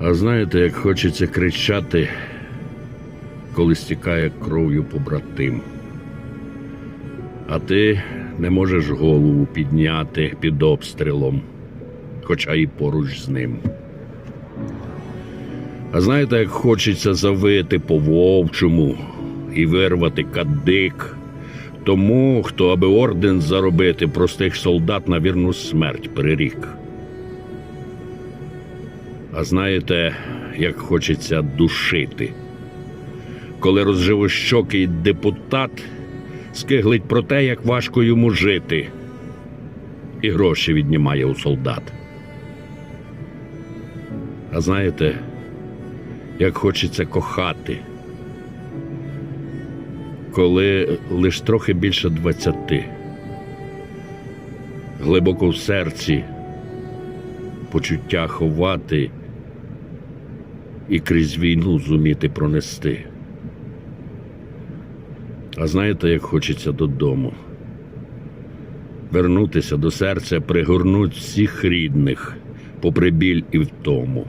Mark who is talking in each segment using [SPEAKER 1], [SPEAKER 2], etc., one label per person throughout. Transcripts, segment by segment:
[SPEAKER 1] А знаєте, як хочеться кричати, коли стікає кров'ю побратим. А ти не можеш голову підняти під обстрілом, хоча і поруч з ним. А знаєте, як хочеться завити по вовчому і вирвати кадик тому, хто, аби орден заробити, простих солдат на вірну смерть прирік. А знаєте, як хочеться душити, коли розживощокий депутат скиглить про те, як важко йому жити, і гроші віднімає у солдат. А знаєте, як хочеться кохати, коли лиш трохи більше двадцяти, глибоко в серці. Почуття ховати і крізь війну зуміти пронести. А знаєте, як хочеться додому? Вернутися до серця, пригорнуть всіх рідних, попри біль і втому.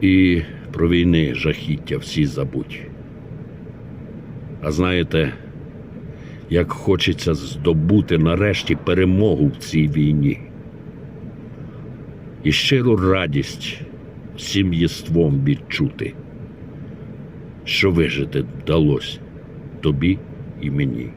[SPEAKER 1] І про війни жахіття всі забудь. А знаєте, як хочеться здобути нарешті перемогу в цій війні. І щиру радість всім єством відчути, що вижити вдалося тобі і мені.